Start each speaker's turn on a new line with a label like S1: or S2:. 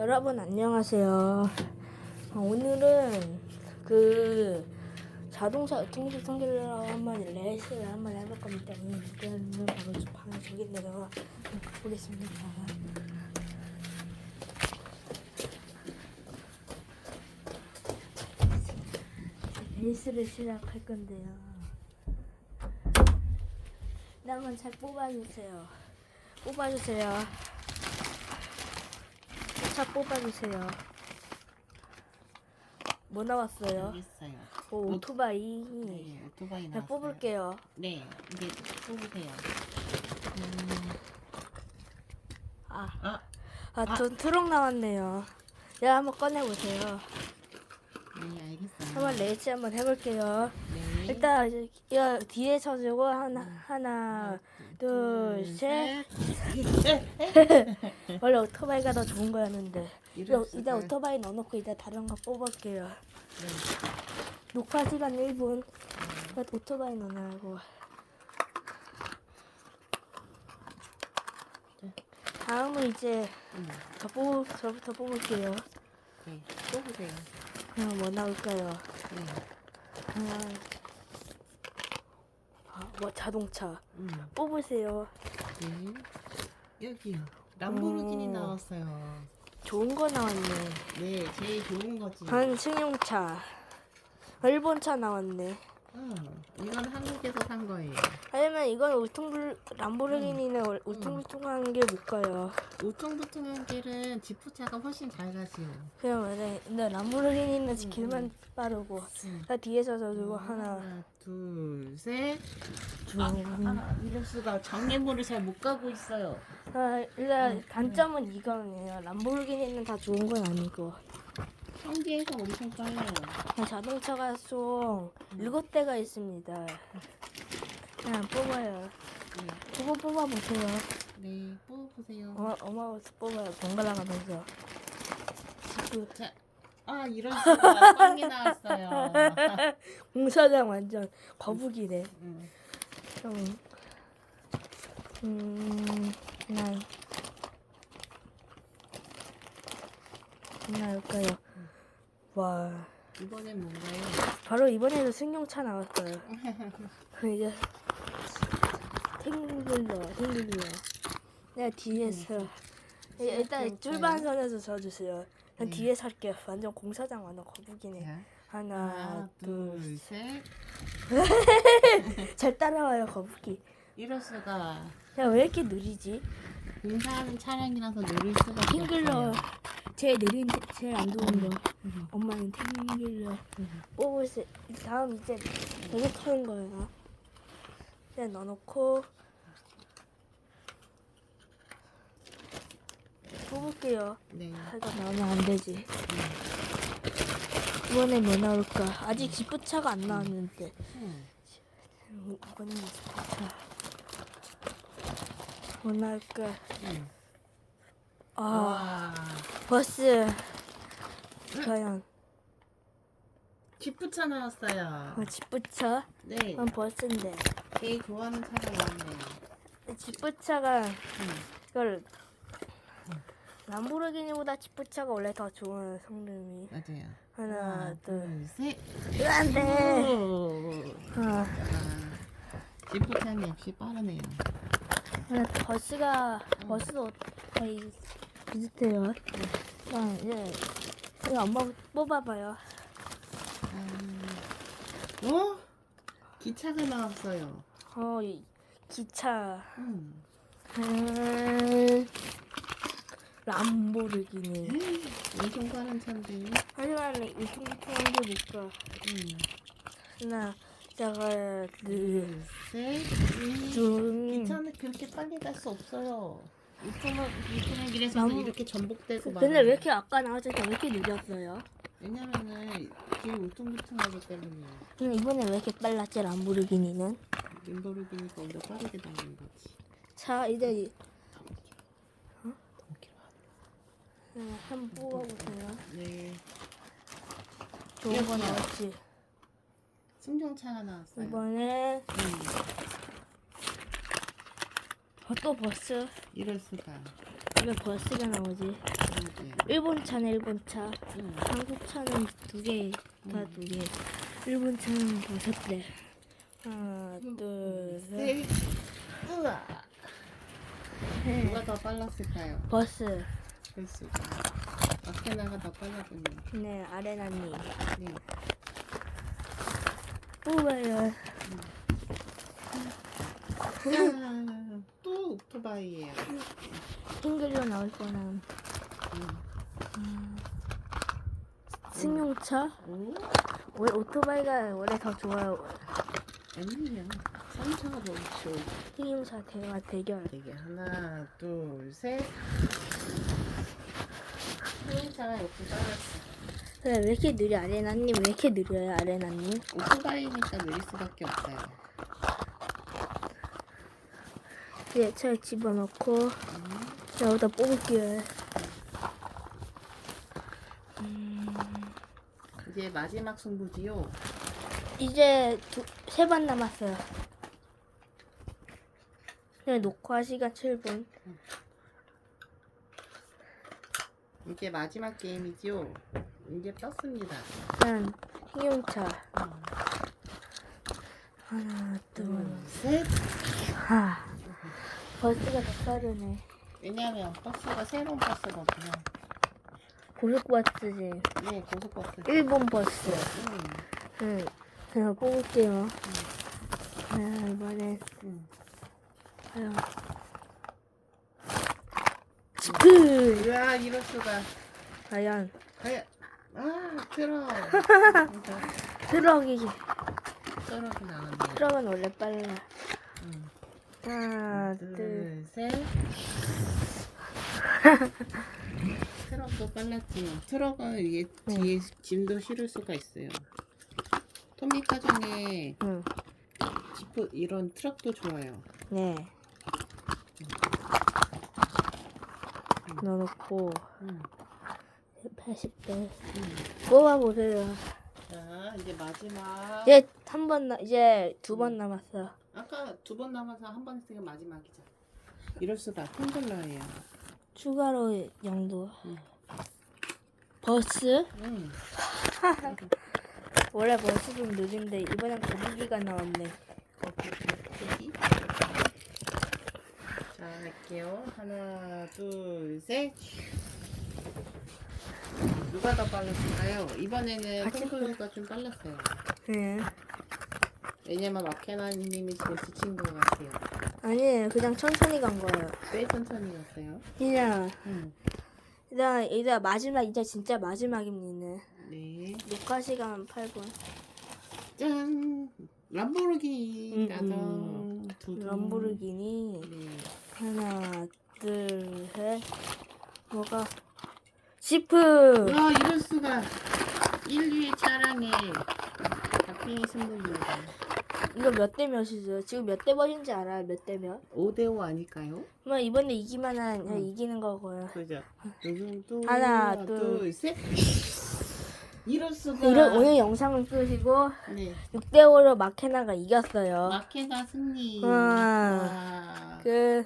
S1: 여러분 안녕하세요. 어, 오늘은 그 자동차 통신 성질라고 한번 레이스를 한번 해볼 겁니다. 이거는 바로 바로 저기인데요. 보겠습니다. 레이스를 시작할 건데요. 한번 잘 뽑아주세요. 뽑아주세요. 차 뽑아주세요. 뭐 나왔어요?
S2: 있어요.
S1: 오, 오토바이.
S2: 네, 오토바이
S1: 자,
S2: 나왔어요.
S1: 뽑을게요.
S2: 네, 이제 뽑으세요.
S1: 아,
S2: 아,
S1: 아, 전 트럭 나왔네요. 야, 한번 꺼내보세요.
S2: 네, 알겠어요.
S1: 한번 레이스 한번 해볼게요.
S2: 네.
S1: 일단, 이제 야, 뒤에 서주고, 하나, 하나, 둘, 셋. 원래 오토바이가 더 좋은 거였는데. 이제
S2: 이럴
S1: 이제
S2: 수가.
S1: 오토바이 넣어놓고 이제 다른 거 뽑을게요.
S2: 네.
S1: 녹화 시간 1분. 오토바이 넣으라고.
S2: 네.
S1: 다음은 이제
S2: 음,
S1: 저 뽑, 저부터 뽑을게요.
S2: 네, 뽑으세요.
S1: 그럼 뭐 나올까요?
S2: 네.
S1: 아, 아, 뭐 자동차.
S2: 음,
S1: 뽑으세요.
S2: 네. 여기요. 람보르기니
S1: 오.
S2: 나왔어요.
S1: 좋은 거 나왔네.
S2: 네, 제일 좋은 거지.
S1: 한 승용차. 일본 차 나왔네.
S2: 음, 이건 한국에서 산 거예요.
S1: 아니면 이건 울퉁불 람보르기니는 울- 울퉁불퉁한 게 뭘까요?
S2: 우퉁부퉁한 길은 지프차가 훨씬 잘 가시요.
S1: 그냥 맞아. 근데 람보르기니는 길만 빠르고.
S2: 음.
S1: 나 뒤에서 저주고 하나.
S2: 둘, 셋.
S1: 중.
S2: 아, 이럴 수가 정예물을 잘 못 가고 있어요.
S1: 아, 일단 단점은 이거네요. 람보르기니는 다 좋은 건 아니고.
S2: 성지에서 엄청 빨라요.
S1: 자동차가 총 일곱 대가 있습니다. 그냥 뽑아요.
S2: 네,
S1: 뽑아 뽑아 보세요.
S2: 네 뽑아보세요.
S1: 어마, 어마우스 뽑아요. 번갈아 가면서.
S2: 자, 아 이럴 수가 빵이 나왔어요.
S1: 공사장 완전 거북이네.
S2: 음,
S1: 좀, 음, 그냥, 할까요? 와,
S2: 이번엔 뭔가요?
S1: 바로 이번에도 승용차 나왔어요. 이제 탱글러, 탱글러. 내가 뒤에서 예, 일단 출발선에서 서주세요. 난
S2: 네.
S1: 뒤에 살게요. 완전 공사장 완전 거북이네.
S2: 자,
S1: 하나,
S2: 하나,
S1: 둘,
S2: 둘, 셋.
S1: 잘 따라와요 거북이.
S2: 이럴 수가
S1: 야 왜 이렇게 느리지?
S2: 공사하는 차량이라서 느릴 수가 없어요.
S1: 제일 느린 제일 안 좋은 거. 엄마는 탱글러
S2: 음.
S1: 뽑으세요. 다음 이제 계속 하는 거예요. 이제 넣어놓고 뽑을게요.
S2: 네.
S1: 하여간 나오면 안 되지. 이번에 뭐 나올까? 아직 지프차가 안 나왔는데.
S2: 음,
S1: 음, 이번엔 지프차. 뭐 나올까?
S2: 음.
S1: 아,
S2: 와,
S1: 버스. 과연
S2: 지프차 나왔어요.
S1: 어, 지프차?
S2: 네,
S1: 그건 버스인데.
S2: 제일 좋아하는 차가 나왔네요.
S1: 지프차가
S2: 음,
S1: 이걸 람보르기니보다 지프차가 원래 더 좋은 성능이.
S2: 맞아요.
S1: 하나, 둘.
S2: 셋.
S1: 안 돼.
S2: 오.
S1: 아,
S2: 아, 지프차는 역시 빠르네요.
S1: 근데 버스가 버스도 거의 비슷해요. 아, 이제 이거 엄마 뽑아봐요.
S2: 음. 어? 기차가 나왔어요.
S1: 어, 이 기차.
S2: 음.
S1: 음, 람보르기니.
S2: 엄청 빠른 차인데.
S1: 하지만 울퉁불퉁한 게 뭘까?
S2: 음.
S1: 하나, 자가 그
S2: 셋. 음.
S1: 좀.
S2: 기차는 그렇게 빨리 갈 수 없어요. 유통의 길에서는
S1: 너무-
S2: 이렇게 전복되고 막.
S1: 근데 왜 이렇게 아까 나왔을 때 왜 이렇게 느렸어요?
S2: 왜냐면은 길 울퉁불퉁하기 때문에
S1: 근데 이번에 왜 이렇게 빨랐지 람보르기니는?
S2: 림보르기니까 오히려 빠르게 달리는 거지.
S1: 자 이제 이-
S2: 더 길어.
S1: 어, 한번 뽑아보세요.
S2: 네.
S1: 좋은 거. 나왔지.
S2: 승용차가 나왔어요.
S1: 이번에
S2: 음.
S1: 어, 또 버스.
S2: 이럴 수가.
S1: 왜 버스가 나오지?
S2: 그러게.
S1: 일본 차는 일본 차,
S2: 응.
S1: 한국 차는 두 개, 다 두 개. 일본 차는 다섯 대. 하나, 둘, 셋.
S2: 셋. 우와. 누가 더 빨랐을까요?
S1: 버스.
S2: 글수가. 아케나가 더 빨랐군요.
S1: 네, 아레나님.
S2: 네. 짠. 또 오토바이예요.
S1: 싱글로 나올 뻔한
S2: 응.
S1: 승용차.
S2: 오?
S1: 왜 오토바이가 원래 더 좋아요?
S2: 아니요. 삼차가 더 좋죠.
S1: 승용차 대화 대결.
S2: 이게 하나, 둘, 셋. 승차가 이렇게 빨랐어.
S1: 네, 왜 이렇게 느려 아레나님? 왜 이렇게 느려요 아레나님?
S2: 오토바이니까 느릴 수밖에 없어요.
S1: 네, 차에 집어넣고
S2: 음.
S1: 여기다 뽑을게요. 음,
S2: 이제 마지막 승부지요.
S1: 이제 세 번 남았어요. 네, 녹화 시간 7분.
S2: 이제 마지막 게임이지요. 이제 떴습니다.
S1: 난 승용차. 하나, 둘,
S2: 둘, 셋.
S1: 하. 버스가 더 빠르네.
S2: 왜냐면 버스가 새로운 버스거든요.
S1: 고속버스지.
S2: 네, 고속버스.
S1: 일본 버스.
S2: 음,
S1: 응. 제가 뽑을게요. 아, 이번엔
S2: 음.
S1: 과연 스프.
S2: 으아, 이럴 수가.
S1: 과연
S2: 과연. 아, 트럭.
S1: 트럭이
S2: 트럭이 나왔네요.
S1: 트럭은 원래 빨라.
S2: 음.
S1: 하나, 둘.
S2: 둘, 셋. 트럭도 빨랐지만 트럭은 이게 뒤에 짐도 실을 수가 있어요. 토미카정에
S1: 응.
S2: 지프 이런 트럭도 좋아요.
S1: 네. 넣어놓고
S2: 음.
S1: 80대
S2: 음.
S1: 뽑아보세요.
S2: 자 이제 마지막.
S1: 이제 한 번 나, 이제 두 번 남았어.
S2: 아까 두 번 남아서 한 번 했으니까 마지막이죠. 이럴 수가 텀블러예요.
S1: 추가로 영도.
S2: 응.
S1: 버스?
S2: 음.
S1: 원래 버스 좀 느린데 이번엔 거북이가 나왔네.
S2: 여기. 자 할게요. 하나, 둘, 셋. 누가 더 빨랐을까요? 이번에는
S1: 같이
S2: 콩크루가 좀 빨랐어요.
S1: 네.
S2: 왜냐면 마케나님이 좀 지친 것 같아요.
S1: 아니에요. 그냥 천천히 간 거예요.
S2: 꽤 천천히 갔어요.
S1: 그냥
S2: 음.
S1: 이제 이제 마지막 이제 진짜 마지막입니다.
S2: 네.
S1: 녹화 시간 8분.
S2: 짠. 람보르기니
S1: 음,
S2: 가정
S1: 음.
S2: 두둥.
S1: 람보르기니
S2: 네.
S1: 하나 둘 셋. 뭐가? 지프.
S2: 와 이럴 수가. 인류의 차량에 박빙의 승부입니다.
S1: 이거 몇 대 몇이죠? 지금 몇 대 몇인지 알아요? 몇 대 몇?
S2: 5대5 아닐까요?
S1: 뭐 이번에 이기면은 그냥
S2: 응.
S1: 이기는 거고요.
S2: 그죠.
S1: 하나, 둘.
S2: 셋. 이럴 수가.
S1: 이런 오늘 영상을 끄시고
S2: 네.
S1: 6대 5로 마케나가 이겼어요.
S2: 마케나 승리.
S1: 와.
S2: 와.
S1: 그